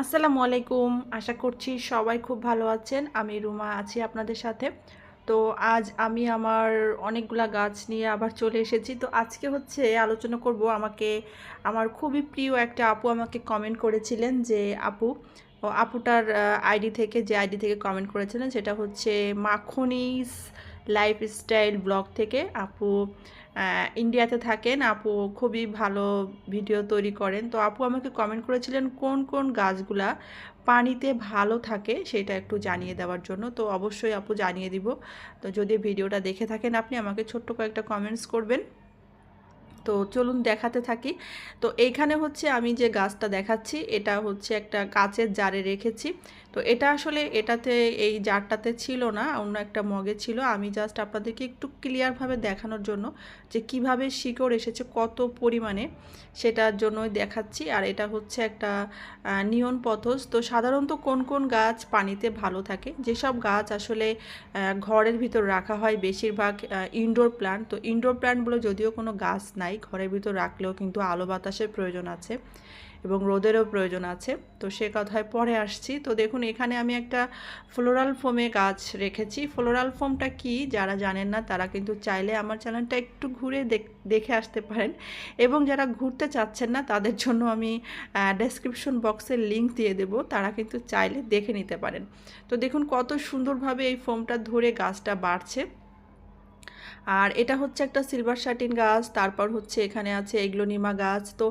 আসসালামু আলাইকুম। আশা করছি সবাই খুব ভালো আছেন। আমি রুমা আছি আপনাদের সাথে। তো আজ আমি আমার অনেকগুলা গাছ নিয়ে আবার চলে এসেছি। তো আজকে হচ্ছে আলোচনা করব আমাকে, আমার খুবই প্রিয় একটা আপু আমাকে কমেন্ট করেছিলেন যে, আপু আপুটার আইডি থেকে যে আইডি থেকে কমেন্ট করেছিলেন সেটা হচ্ছে মাখনিস লাইফস্টাইল ব্লগ থেকে আপু ইন্ডিয়াতে থাকেন। আপু খুবই ভালো ভিডিও তৈরি করেন। তো আপু আমাকে কমেন্ট করেছিলেন কোন কোন গাছগুলা পানিতে ভালো থাকে সেটা একটু জানিয়ে দেওয়ার জন্য। তো অবশ্যই আপু জানিয়ে দিব। তো যদি ভিডিওটা দেখে থাকেন আপনি আমাকে ছোট্ট কয়েকটা কমেন্টস করবেন। তো চলুন দেখাতে থাকি। তো এইখানে হচ্ছে আমি যে গাছটা দেখাচ্ছি, এটা হচ্ছে একটা কাচের জারে রেখেছি। তো এটা আসলে এটাতে, এই জারটাতে ছিল না, অন্য একটা মগে ছিল। আমি জাস্ট আপনাদেরকে একটু ক্লিয়ারভাবে দেখানোর জন্য যে কীভাবে শিকড় এসেছে, কত পরিমাণে, সেটার জন্যই দেখাচ্ছি। আর এটা হচ্ছে একটা নিয়ন পথস। তো সাধারণত কোন কোন গাছ পানিতে ভালো থাকে? যেসব গাছ আসলে ঘরের ভিতর রাখা হয় বেশিরভাগ ইনডোর প্ল্যান্ট তো ইনডোর প্ল্যান্টগুলো যদিও কোনো গাছ নাই ঘরের ভিতর রাখলেও কিন্তু আলো বাতাসের প্রয়োজন আছে এবং রোদেরও প্রয়োজন আছে। তো সে কথায় পরে আসছি। তো দেখুন, এখানে আমি একটা ফ্লোরাল ফোমে গাছ রেখেছি। ফ্লোরাল ফোমটা কি? যারা জানেন না, তারা কিন্তু চাইলে আমার চ্যানেলটা একটু ঘুরে দেখ- আসতে পারেন। এবং যারা ঘুরতে চাচ্ছেন না, তাদের জন্য আমি ডেসক্রিপশন বক্সের লিংক দিয়ে দেব। তারা কিন্তু চাইলে দেখে নিতে পারেন। তো দেখুন, কত সুন্দরভাবে এই ফোমটা ধরে গাছটা বাড়ছে। আর এটা হচ্ছে একটা সিলভার শাটিন গাছ, তারপর হচ্ছে এখানে আছে এগ্লোনিমা গাছ। তো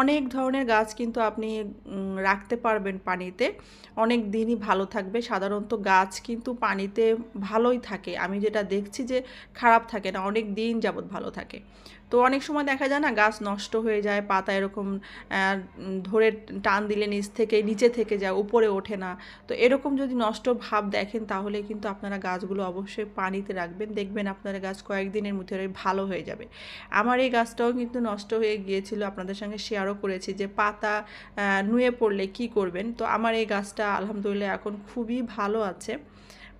অনেক ধরনের গাছ কিন্তু আপনি রাখতে পারবেন পানিতে। অনেক দিনই ভালো থাকবে। সাধারণত গাছ কিন্তু পানিতে ভালোই থাকে। আমি যেটা দেখছি যে খারাপ থাকে না, অনেক দিন যাবৎ ভালো থাকে। তো অনেক সময় দেখা যায় না, গাছ নষ্ট হয়ে যায়, পাতা এরকম ধরে টান দিলে নিচ থেকে, নিচে থেকে যায়, উপরে ওঠে না। তো এরকম যদি নষ্ট ভাব দেখেন, তাহলে কিন্তু আপনারা গাছগুলো অবশ্যই পানিতে রাখবেন। দেখবেন আপনারা গাছ কয়েকদিনের মধ্যে ভালো হয়ে যাবে। আমার এই গাছটাও কিন্তু নষ্ট হয়ে গিয়েছিল, আপনাদের সঙ্গে শেয়ারও করেছি যে পাতা নুয়ে পড়লে কি করবেন? তো আমার এই গাছটা আলহামদুলিল্লাহ এখন খুবই ভালো আছে।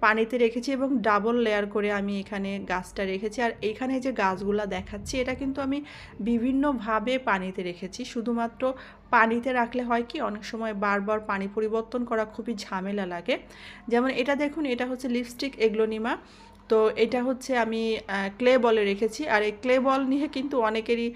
পানিতে রেখেছি এবং ডাবল লেয়ার করে আমি এখানে গাছটা রেখেছি। আর এখানে যে গাছগুলা দেখাচ্ছি, এটা কিন্তু আমি বিভিন্নভাবে পানিতে রেখেছি। শুধুমাত্র পানিতে রাখলে হয় কি, অনেক সময় বারবার পানি পরিবর্তন করা খুবই ঝামেলা লাগে। যেমন এটা দেখুন, এটা হচ্ছে লিপস্টিক এগ্লোনিমা তো এটা হচ্ছে আমি ক্লে বলে রেখেছি। আর এই ক্লে বল নিয়ে কিন্তু অনেকেরই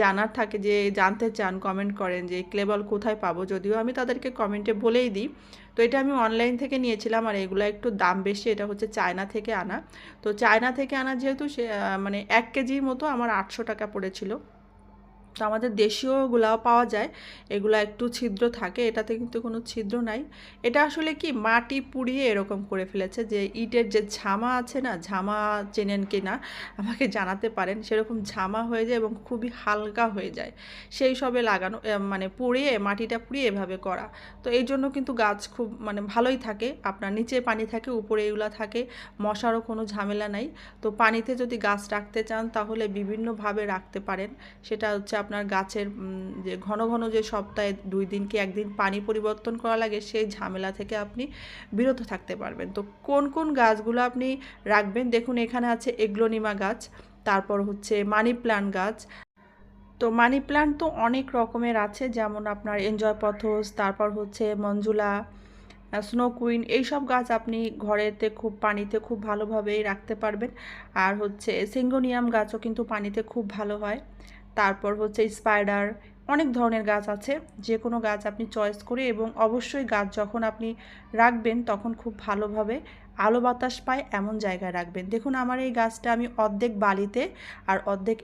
জানার থাকে যে, জানতে চান কমেন্ট করেন যে ক্লে বল কোথায় পাবো? যদিও আমি তাদেরকে কমেন্টে বলেই দিই। তো এটা আমি অনলাইন থেকে নিয়েছিলাম আর এগুলো একটু দাম বেশি। এটা হচ্ছে চায়না থেকে আনা। তো চায়না থেকে আনা যেহেতু সে মানে এক কেজির মতো আমার আটশো টাকা পড়েছিল। তো আমাদের দেশীয়গুলাও পাওয়া যায়। এগুলো একটু ছিদ্র থাকে, এটাতে কিন্তু কোনো ছিদ্র নাই। এটা আসলে কি মাটি পুড়িয়ে এরকম করে ফেলেছে যে ইটের যে ঝামা আছে না, ঝামা চেনেন কি না, আমাকে জানাতে পারেন। সেরকম ঝামা হয়ে যায় এবং খুবই হালকা হয়ে যায়। সেই সবে লাগানো মানে পুড়িয়ে, মাটিটা পুড়িয়ে এভাবে করা। তো এই জন্য কিন্তু গাছ খুব মানে ভালোই থাকে। আপনার নিচে পানি থাকে, উপরে এগুলো থাকে, মশারও কোনো ঝামেলা নাই। তো পানিতে যদি গাছ রাখতে চান তাহলে বিভিন্নভাবে রাখতে পারেন। সেটা হচ্ছে আপনার গাছের যে ঘন ঘন যে সপ্তাহে দুই দিন কি একদিন পানি পরিবর্তন করা লাগে, সেই ঝামেলা থেকে আপনি বিরত থাকতে পারবেন। তো কোন কোন গাছগুলো আপনি রাখবেন? দেখুন, এখানে আছে এগ্লোনিমা গাছ, তারপর হচ্ছে মানি প্ল্যান্ট গাছ। তো মানি প্ল্যান্ট তো অনেক রকমের আছে, যেমন আপনার এনজয় পথস তারপর হচ্ছে মঞ্জুলা স্নো কুইন, এইসব গাছ আপনি ঘরেতে খুব, পানিতে খুব ভালোভাবেই রাখতে পারবেন। আর হচ্ছে সিঙ্গোনিয়াম গাছও কিন্তু পানিতে খুব ভালো হয়। তারপর হচ্ছে স্পাইডার অনেক ধরনের গাছ আছে। যে কোনো গাছ আপনি চয়েস করে এবং অবশ্যই গাছ যখন আপনি রাখবেন তখন খুব ভালোভাবে আলো বাতাস পায় এমন জায়গায় রাখবেন। দেখুন আমার এই গাছটা আমি অর্ধেক বালিতে আর অর্ধেক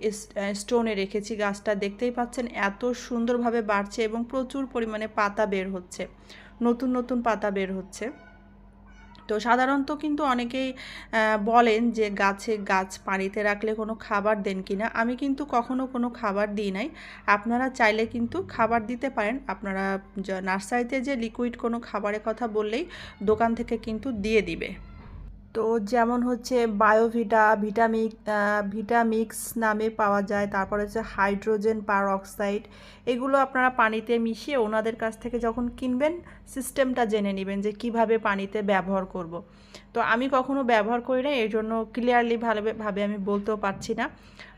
স্টোনে রেখেছি। গাছটা দেখতেই পাচ্ছেন এত সুন্দরভাবে বাড়ছে এবং প্রচুর পরিমাণে পাতা বের হচ্ছে। নতুন নতুন পাতা বের হচ্ছে। তো সাধারণত কিন্তু অনেকেই বলেন যে গাছে গাছ পানিতে রাখলে কোনো খাবার দেন কি না আমি কিন্তু কখনো কোনো খাবার দিই নাই। আপনারা চাইলে কিন্তু খাবার দিতে পারেন। আপনারা নার্সারিতে যে লিকুইড কোনো খাবারের কথা বললেই দোকান থেকে কিন্তু দিয়ে দিবে। তো যেমন হচ্ছে বায়োভিটা, ভিটামিক ভিটামিক্স নামে পাওয়া যায়। তারপর হচ্ছে হাইড্রোজেন পারঅক্সাইড। এগুলো আপনারা পানিতে মিশিয়ে ওনাদের কাছ থেকে যখন কিনবেন, সিস্টেমটা জেনে নেবেন যে কীভাবে পানিতে ব্যবহার করব। তো আমি কখনো ব্যবহার করি না এই জন্য ক্লিয়ারলি ভালোভাবে ভাবে আমি বলতেও পারছি না।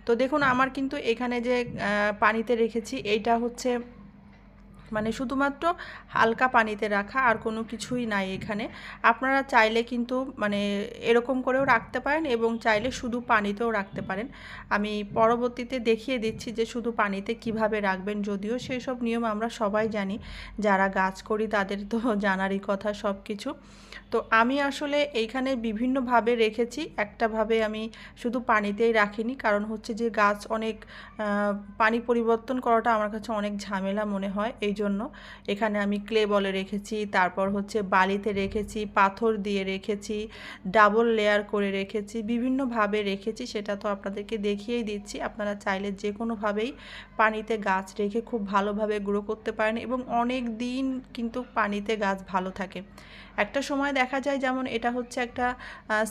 তো দেখুন, আমার কিন্তু এখানে যে পানিতে রেখেছি, এইটা হচ্ছে মানে শুধুমাত্র হালকা পানিতে রাখা আর কোনো কিছুই নাই এখানে। আপনারা চাইলে কিন্তু মানে এরকম করেও রাখতে পারেন এবং চাইলে শুধু পানিতেও রাখতে পারেন। আমি পরবর্তীতে দেখিয়ে দিচ্ছি যে শুধু পানিতে কীভাবে রাখবেন যদিও সেই সব নিয়ম আমরা সবাই জানি, যারা গাছ করি তাদের তো জানারই কথা সব কিছু তো আমি আসলে এইখানে বিভিন্নভাবে রেখেছি, একটাভাবে আমি শুধু পানিতেই রাখিনি, কারণ হচ্ছে যে গাছ অনেক পানি পরিবর্তন করাটা আমার কাছে অনেক ঝামেলা মনে হয়, এই জন্য। এখানে আমি ক্লে বলে রেখেছি, তারপর হচ্ছে বালিতে রেখেছি, পাথর দিয়ে রেখেছি, ডাবল লেয়ার করে রেখেছি, বিভিন্নভাবে রেখেছি, সেটা তো আপনাদেরকে দেখিয়েই দিচ্ছি। আপনারা চাইলে যে কোনোভাবেই পানিতে গাছ রেখে খুব ভালোভাবে গ্রো করতে পারেন এবং অনেক দিন কিন্তু পানিতে গাছ ভালো থাকে। একটা সময় দেখা যায় যেমন এটা হচ্ছে একটা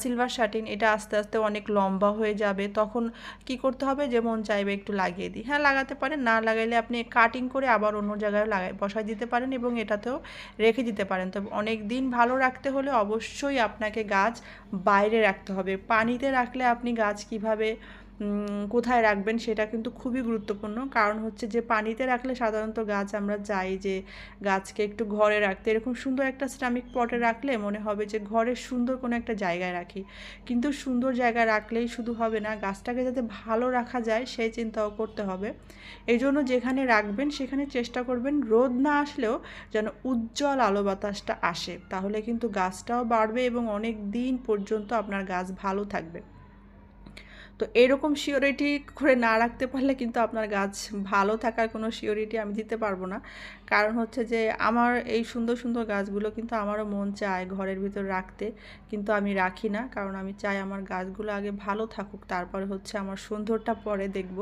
সিলভার শাটিন এটা আস্তে আস্তে অনেক লম্বা হয়ে যাবে। তখন কি করতে হবে যেমন চাইবে একটু লাগিয়ে দিই। হ্যাঁ লাগাতে পারেন, না লাগাইলে আপনি কাটিং করে আবার অন্য জায়গায় লাগাই, বসাই দিতে পারেন এবং এটাতেও রেখে দিতে পারেন। তবে অনেক দিন ভালো রাখতে হলে অবশ্যই আপনাকে গাছ বাইরে রাখতে হবে। পানিতে রাখলে আপনি গাছ কীভাবে কোথায় রাখবেন সেটা কিন্তু খুবই গুরুত্বপূর্ণ। কারণ হচ্ছে যে পানিতে রাখলে সাধারণত গাছ আমরা চাই যে গাছকে একটু ঘরে রাখতে। এরকম সুন্দর একটা স্টামিক পটে রাখলে মনে হবে যে ঘরের সুন্দর কোনো একটা জায়গায় রাখি। কিন্তু সুন্দর জায়গায় রাখলেই শুধু হবে না, গাছটাকে যাতে ভালো রাখা যায় সেই চিন্তাও করতে হবে। এই জন্য যেখানে রাখবেন সেখানে চেষ্টা করবেন রোদ না আসলেও যেন উজ্জ্বল আলো বাতাসটা আসে। তাহলে কিন্তু গাছটাও বাড়বে এবং অনেক দিন পর্যন্ত আপনার গাছ ভালো থাকবে। তো এরকম শিওরিটি করে না রাখতে পারলে কিন্তু আপনার গাছ ভালো থাকার কোনো শিওরিটি আমি দিতে পারব না। কারণ হচ্ছে যে আমার এই সুন্দর সুন্দর গাছগুলো কিন্তু আমারও মন চায় ঘরের ভিতর রাখতে। কিন্তু আমি রাখি না, কারণ আমি চাই আমার গাছগুলো আগে ভালো থাকুক, তারপরে হচ্ছে আমার সুন্দরটা পরে দেখব।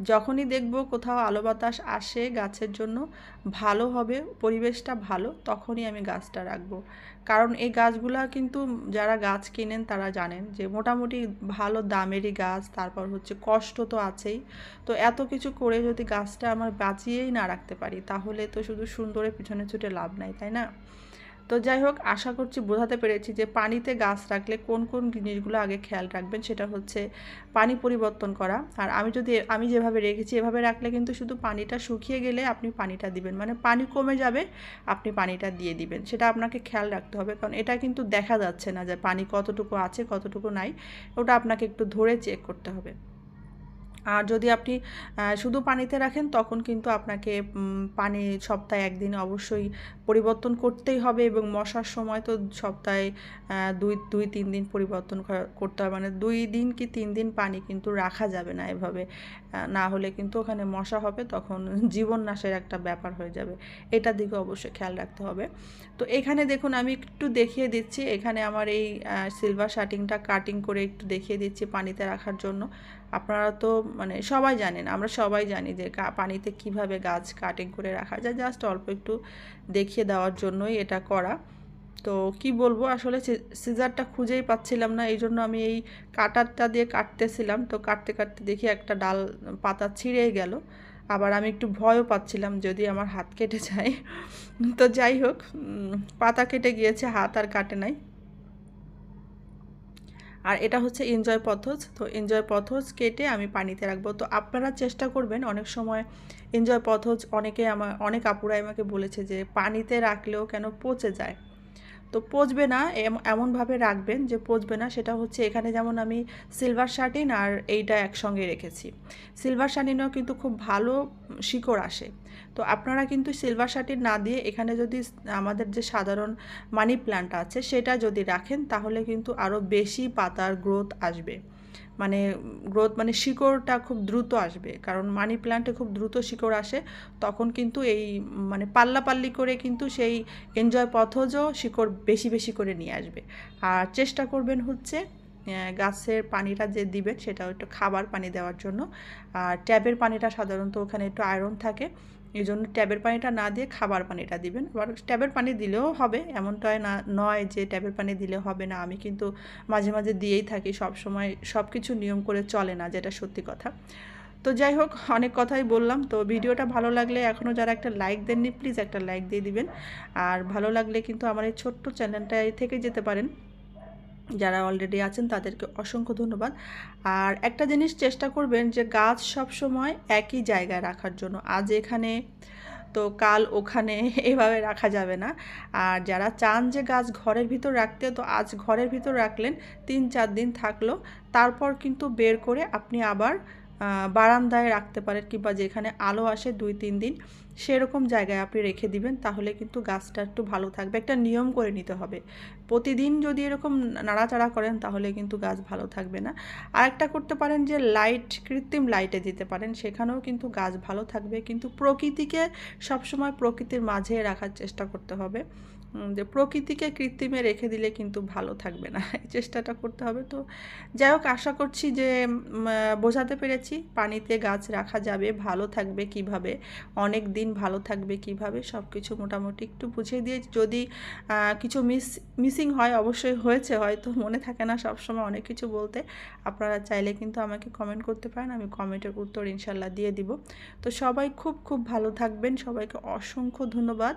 যখনই দেখব কোথাও আলো বাতাস আসে গাছের জন্য, ভালো হবে, পরিবেশটা ভালো, তখনই আমি গাছটা রাখব। কারণ এই গাছগুলা কিন্তু যারা গাছ কিনেন তারা জানেন যে মোটামুটি ভালো দামেরই গাছ, তারপর হচ্ছে কষ্ট তো আছেই। তো এত কিছু করে যদি গাছটা আমার বাঁচিয়েই না রাখতে পারি, তাহলে তো শুধু সুন্দরের পিছনে ছুটে লাভ নাই, তাই না? তো যাই হোক, আশা করছি বোঝাতে পেরেছি যে পানিতে গাছ রাখলে কোন কোন জিনিসগুলো আগে খেয়াল রাখবেন, সেটা হচ্ছে পানি পরিবর্তন করা। আর আমি যদি, আমি যেভাবে রেখেছি এভাবে রাখলে কিন্তু শুধু পানিটা শুকিয়ে গেলে আপনি পানিটা দিবেন। মানে পানি কমে যাবে, আপনি পানিটা দিয়ে দিবেন। সেটা আপনাকে খেয়াল রাখতে হবে। কারণ এটা কিন্তু দেখা যাচ্ছে না যে পানি কতটুকু আছে, কতটুকু নাই। ওটা আপনাকে একটু ধরে চেক করতে হবে। আর যদি আপনি শুধু পানিতে রাখেন, তখন কিন্তু আপনাকে পানি সপ্তাহে একদিন অবশ্যই পরিবর্তন করতেই হবে এবং মশার সময় তো সপ্তাহে দুই দুই, তিন দিন পরিবর্তন করতে হবে। মানে দুই দিন কি তিন দিন পানি কিন্তু রাখা যাবে না এভাবে। না হলে কিন্তু ওখানে মশা হবে, তখন জীবন নাশের একটা ব্যাপার হয়ে যাবে। এটার দিকে অবশ্যই খেয়াল রাখতে হবে। তো এখানে দেখুন, আমি একটু দেখিয়ে দিচ্ছি। এখানে আমার এই সিলভার শার্টিংটা কাটিং করে একটু দেখিয়ে দিচ্ছি পানিতে রাখার জন্য। আপনারা তো মানে সবাই জানেন, আমরা সবাই জানি যে পানিতে কীভাবে গাছ কাটিং করে রাখা যায়। জাস্ট অল্প একটু দেখিয়ে দেওয়ার জন্যই এটা করা। তো কি বলব, আসলে সিজারটা খুঁজেই পাচ্ছিলাম না এই জন্য আমি এই কাটারটা দিয়ে কাটতেছিলাম। তো কাটতে কাটতে দেখি একটা ডাল, পাতা ছিঁড়েই গেল। আবার আমি একটু ভয়ও পাচ্ছিলাম যদি আমার হাত কেটে যায়। তো যাই হোক পাতা কেটে গিয়েছে, হাত আর কাটে নাই। আর এটা হচ্ছে এনজয় পথজ। তো এনজয় পথজ কেটে আমি পানিতে রাখব। তো আপনারা চেষ্টা করবেন অনেক সময় এনজয় পথজ অনেকে আমার অনেক আপুরাই আমাকে বলেছে যে পানিতে রাখলেও কেন পচে যায়। তো পচবে না এমনভাবে রাখবেন যে পচবে না। সেটা হচ্ছে এখানে যেমন আমি সিলভার শার্টিন আর এইটা একসঙ্গে রেখেছি। সিলভার শার্টিনও কিন্তু খুব ভালো শিকড় আসে। তো আপনারা কিন্তু সিলভার শার্টিন না দিয়ে এখানে যদি আমাদের যে সাধারণ মানি প্ল্যান্ট আছে সেটা যদি রাখেন তাহলে কিন্তু আরও বেশি পাতার গ্রোথ আসবে। মানে গ্রোথ মানে শিকড়টা খুব দ্রুত আসবে। কারণ মানি প্ল্যান্টে খুব দ্রুত শিকড় আসে, তখন কিন্তু এই মানে পাল্লাপাল্লি করে কিন্তু সেই এনজয় পথজও শিকড় বেশি বেশি করে নিয়ে আসবে। আর চেষ্টা করবেন হচ্ছে গাছের পানিটা যে দিবেন সেটা একটু খাবার পানি দেওয়ার জন্য। আর ট্যাবের পানিটা সাধারণত ওখানে একটু আয়রন থাকে। এই জন্য ট্যাবের পানিটা না দিয়ে খাবার পানিটা দিবেন। আবার ট্যাবের পানি দিলেও হবে এমনটাই না, নয় যে ট্যাবের পানি দিলে হবে না। আমি কিন্তু মাঝে মাঝে দিয়েই থাকি সব সময় সব কিছু নিয়ম করে চলে না, যেটা সত্যি কথা। তো যাই হোক, অনেক কথাই বললাম। তো ভিডিওটা ভালো লাগলে এখনও যারা একটা লাইক দেননি, প্লিজ একটা লাইক দিয়ে দিবেন। আর ভালো লাগলে কিন্তু আমার এই ছোট্ট চ্যানেলটায় থেকে যেতে পারেন। যারা অলরেডি আছেন, তাদেরকে অসংখ্য ধন্যবাদ। আর একটা জিনিস চেষ্টা করবেন যে গাছ সব সময় একই জায়গায় রাখার জন্য। আজ এখানে তো কাল ওখানে এভাবে রাখা যাবে না। আর যারা চান যে গাছ ঘরের ভিতর রাখতে, তো আজ ঘরের ভিতর রাখলেন, তিন চার দিন থাকল। তারপর কিন্তু বের করে আপনি আবার বারান্দায় রাখতে পারেন কিংবা যেখানে আলো আসে দুই, তিন দিন সেরকম জায়গায় আপনি রেখে দিবেন, তাহলে কিন্তু গাছটা একটু ভালো থাকবে। একটা নিয়ম করে নিতে হবে। প্রতিদিন যদি এরকম নাড়াচাড়া করেন, তাহলে কিন্তু গাছ ভালো থাকবে না। আরেকটা করতে পারেন যে লাইট, কৃত্রিম লাইটে দিতে পারেন, সেখানেও কিন্তু গাছ ভালো থাকবে। কিন্তু প্রকৃতিকে সবসময় প্রকৃতির মাঝে রাখার চেষ্টা করতে হবে। যে প্রকৃতিকে কৃত্রিমে রেখে দিলে কিন্তু ভালো থাকবে না। এই চেষ্টাটা করতে হবে। তো যাই হোক, আশা করছি যে বোঝাতে পেরেছি। পানিতে গাছ রাখা যাবে, ভালো থাকবে কীভাবে, অনেক দিন ভালো থাকবে কীভাবে সব কিছু মোটামুটি একটু বুঝিয়ে দিয়ে যদি কিছু মিস, মিসিং হয়, অবশ্যই হয়েছে, হয়তো মনে থাকে না সবসময় অনেক কিছু বলতে। আপনারা চাইলে কিন্তু আমাকে কমেন্ট করতে পারেন, আমি কমেন্টের উত্তর ইনশাল্লাহ দিয়ে দিব। তো সবাই খুব খুব ভালো থাকবেন। সবাইকে অসংখ্য ধন্যবাদ।